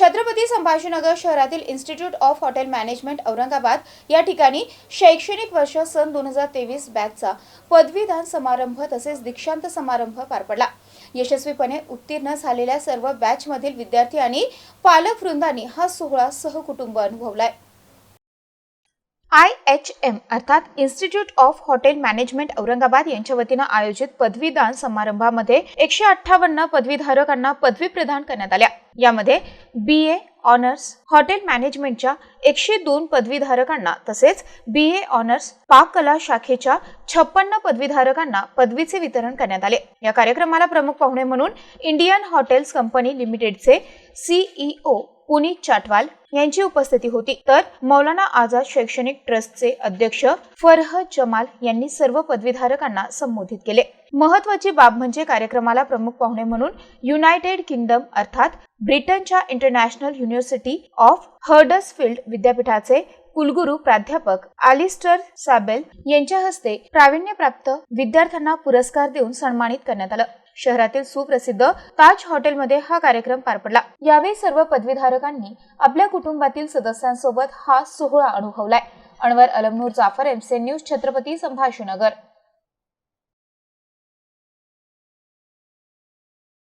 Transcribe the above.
छत्रपती संभाजीनगर शहरातील institute of hotel management Aurangabad. या ठिकाणी शैक्षणिक वर्ष सन दोन हजार तेवीस बॅचचा पदवीदान समारंभ तसेच दीक्षांत समारंभ पार पडला. यशस्वीपणे उत्तीर्ण झालेल्या सर्व बॅचमधील विद्यार्थी आणि पालक वृंदांनी हा सोहळा सहकुटुंब अनुभवलाय. आय एच एम अर्थात institute of hotel management Aurangabad यांच्या वतीनं आयोजित पदवीदान समारंभामध्ये एकशे अठ्ठावन्न पदवीधारकांना पदवी प्रदान करण्यात आल्या. यामध्ये बी ए ऑनर्स हॉटेल मॅनेजमेंटच्या एकशे दोन पदवीधारकांना तसेच बी ए ऑनर्स पाककला शाखेच्या छप्पन्न पदवीधारकांना पदवीचे वितरण करण्यात आले. या कार्यक्रमाला प्रमुख पाहुणे म्हणून इंडियन हॉटेल्स कंपनी लिमिटेडचे सीईओ पुनीत चाटवाल यांची उपस्थिती होती. तर मौलाना आझाद शैक्षणिक ट्रस्टचे अध्यक्ष फरह जमाल यांनी सर्व पदवीधारकांना संबोधित केले. महत्वाची बाब म्हणजे कार्यक्रमाला प्रमुख पाहुणे म्हणून युनायटेड किंगडम अर्थात ब्रिटनच्या इंटरनॅशनल युनिव्हर्सिटी ऑफ हर्डसफिल्ड विद्यापीठाचे कुलगुरू प्राध्यापक आलिस्टर साबेल यांच्या हस्ते प्रावीण्यप्राप्त विद्यार्थ्यांना पुरस्कार देऊन सन्मानित करण्यात आलं. शहरातील सुप्रसिद्ध ताज हॉटेलमध्ये हा कार्यक्रम पार पडला. यावेळी सर्व पदवीधारकांनी आपल्या कुटुंबातील सदस्यांसोबत हा सोहळा अनुभवलाय. अनवर अलमनूर जाफर एमसे न्यूज छत्रपती संभाजीनगर.